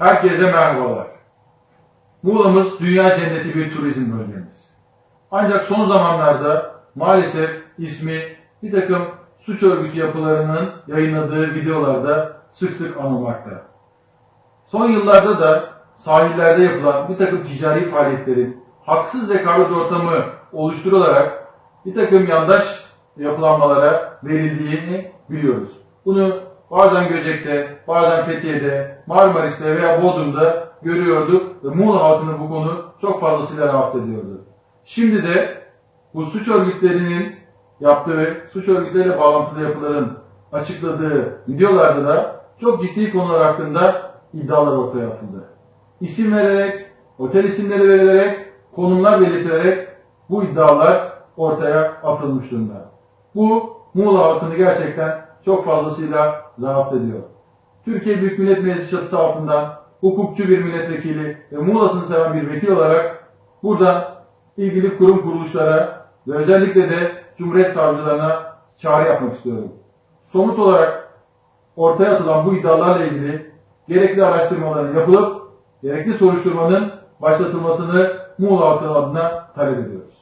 Herkese merhabalar. Muğla'mız dünya cenneti bir turizm bölgemiz. Ancak son zamanlarda maalesef ismi bir takım suç örgütü yapılarının yayınladığı videolarda sık sık anılmakta. Son yıllarda da sahillerde yapılan bir takım ticari faaliyetlerin haksız rekabet ortamı oluşturularak bir takım yandaş yapılanmalara verildiğini biliyoruz. Bunu bazen Göcek'te, bazen Fethiye'de, Marmaris'te veya Bodrum'da görüyorduk ve Muğla halkını bu konu çok fazlasıyla rahatsız ediyordu. Şimdi de bu suç örgütlerinin yaptığı, suç örgütleriyle bağlantılı yapıların açıkladığı videolarda da çok ciddi konular hakkında iddialar ortaya atıldı. İsim vererek, otel isimleri verilerek, konumlar belirtilerek bu iddialar ortaya atılmış durumda. Bu Muğla halkını gerçekten çok fazlasıyla rahatsız ediyor. Türkiye Büyük Millet Meclisi çatısı altından hukukçu bir milletvekili ve Muğla'sını seven bir vekil olarak burada ilgili kurum kuruluşlara ve özellikle de Cumhuriyet Savcılarına çağrı yapmak istiyorum. Somut olarak ortaya atılan bu iddialarla ilgili gerekli araştırmaların yapılıp gerekli soruşturmanın başlatılmasını Muğla halkı adına talep ediyoruz.